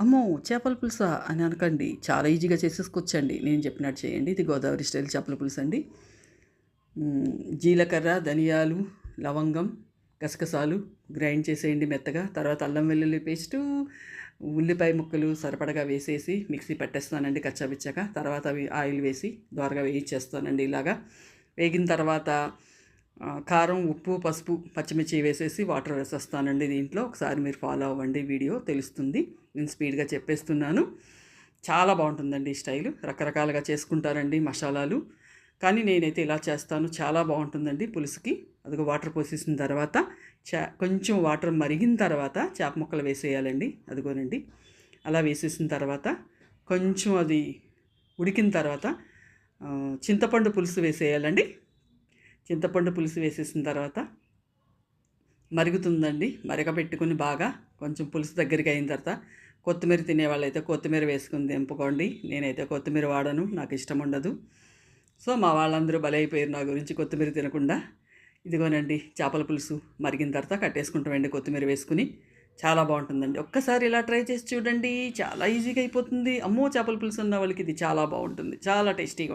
అమ్మో! చేపల పులుసా? అని అనకండి. చాలా ఈజీగా చేసేసుకోవచ్చండి నేను చెప్పినట్టు చేయండి. ఇది గోదావరి స్టైల్ చేపల పులుసు అండి. జీలకర్ర ధనియాలు లవంగం గసగసాలు గ్రైండ్ చేసేయండి మెత్తగా. తర్వాత అల్లం వెల్లుల్లి పేస్టు ఉల్లిపాయ ముక్కలు సరిపడగా వేసేసి మిక్సీ పెట్టేస్తానండి కచ్చాపిచ్చాక. తర్వాత అవి ఆయిల్ వేసి దోరగా వేయించేస్తానండి ఇలాగా. వేగిన తర్వాత కారం ఉప్పు పసుపు పచ్చిమిర్చి వేసేసి వాటర్ వేసేస్తానండి దీంట్లో. ఒకసారి మీరు ఫాలో అవ్వండి వీడియో తెలుస్తుంది. నేను స్పీడ్గా చెప్పేస్తున్నాను. చాలా బాగుంటుందండి ఈ స్టైల్. రకరకాలుగా చేసుకుంటారండి మసాలాలు. కానీ నేనైతే ఇలా చేస్తాను. చాలా బాగుంటుందండి పులుసుకి. అదిగో వాటర్ పోసేసిన తర్వాత చా కొంచెం వాటర్ మరిగిన తర్వాత చేప ముక్కలు వేసేయాలండి. అదిగోనండి. అలా వేసేసిన తర్వాత కొంచెం అది ఉడికిన తర్వాత చింతపండు పులుసు వేసేయాలండి. చింతపండు పులుసు వేసేసిన తర్వాత మరుగుతుందండి మరగబెట్టుకుని బాగా కొంచెం పులుసు దగ్గరికి అయిన తర్వాత కొత్తిమీర తినేవాళ్ళైతే కొత్తిమీర వేసుకుని దింపుకోండి. నేనైతే కొత్తిమీర వాడను నాకు ఇష్టం ఉండదు. సో మా వాళ్ళందరూ బలైపోయారు నా గురించి కొత్తిమీర తినకుండా. ఇదిగోనండి చేపల పులుసు మరిగిన తర్వాత కట్టేసుకుంటామండి కొత్తిమీర వేసుకుని. చాలా బాగుంటుందండి. ఒక్కసారి ఇలా ట్రై చేసి చూడండి చాలా ఈజీగా అయిపోతుంది. అమ్మో చేపల పులుసు ఉన్న వాళ్ళకి ఇది చాలా బాగుంటుంది. చాలా టేస్టీగా ఉంటుంది